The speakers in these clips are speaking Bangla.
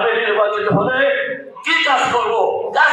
আমি নির্বাচিত হলে কি কাজ করব? কাজ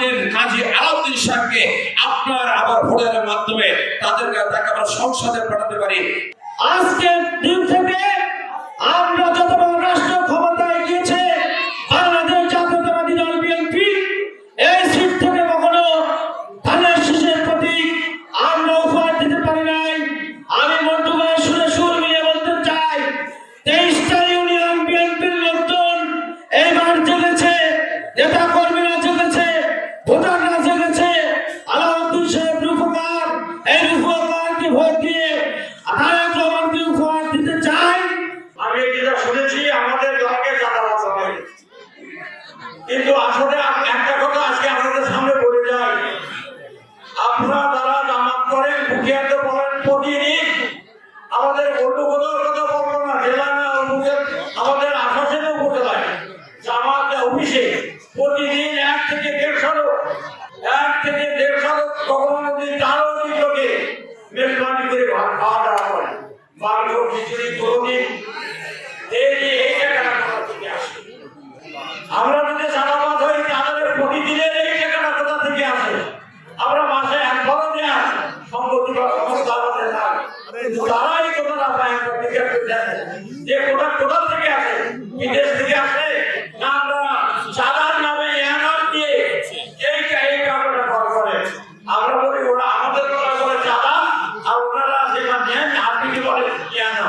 আমাদের কাজী আলাউদ্দিন আপনার আবার ভোটের মাধ্যমে তাদেরকে তাকে আমরা সংসদে পাঠাতে পারি। আজকের দিন থেকে আমরা যতবার রাষ্ট্র ক্ষমতায় গিয়েছে, বাংলাদেশ জাতীয়তাবাদী দল বিএনপি, এই সিট থেকে কখনো ধানের শীষের প্রতীক আমরা উপহার দিতে পারি নাই। আমি মন্টু ভাইয়ের সুরে মিলিয়ে বলতে চাই, তেইশটা ইউনিয়ন বিএনপির লোকজন এইবার জেগেছে নেতা শুনেছি আমাদের দলকে চাঁদাবাজ হয় কিন্তু আসলে একটা কথা আজকে আপনাদের সামনে বলে যাই। আপনারা যারা জামাত করেন, মুখিয়াতে বলেন, প্রতিদিন আমাদের বন্ধুগতর কথা বলব না, জেলা না আমাদের আসামের উপজেলায় জামাত অফিসে প্রতিদিন এক থেকে দেড়শো লোক এক থেকে দেড়শো লোক কখনো যদি তারও অধিক লোকে মেজবানি করে খাওয়া দাওয়া করে। মাংস খিচুড়ি কোনোদিন এই যে এই টাকাটা কোথা থেকে আসে আমরা যদি চাঁদাবাজ হই তাহলে প্রতিদিনের এই টাকাটা কোথা থেকে আসে আমরা মাসে একবারও দেয়া সম্পত্তি বা সংস্থা আমাদের না কিন্তু তারা এই কথাটা পায় একটা টিকিট করে দেয় যে কোথা কোথা থেকে আসে বিদেশ থেকে আসে না আমরা চাঁদার নামে এনার দিয়ে এই এই কামটা কর করে আমরা বলি ওরা আমাদের কথা করে চাঁদা আর ওনারা যেটা নেন আপনি কি বলেন ইয়ানো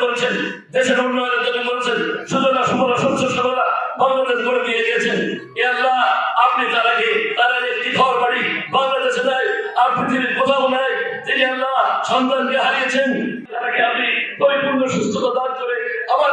আল্লাহ সন্তানকে হারিয়েছেন। তাকে আপনি পরিপূর্ণ সুস্থতা দান করে আবার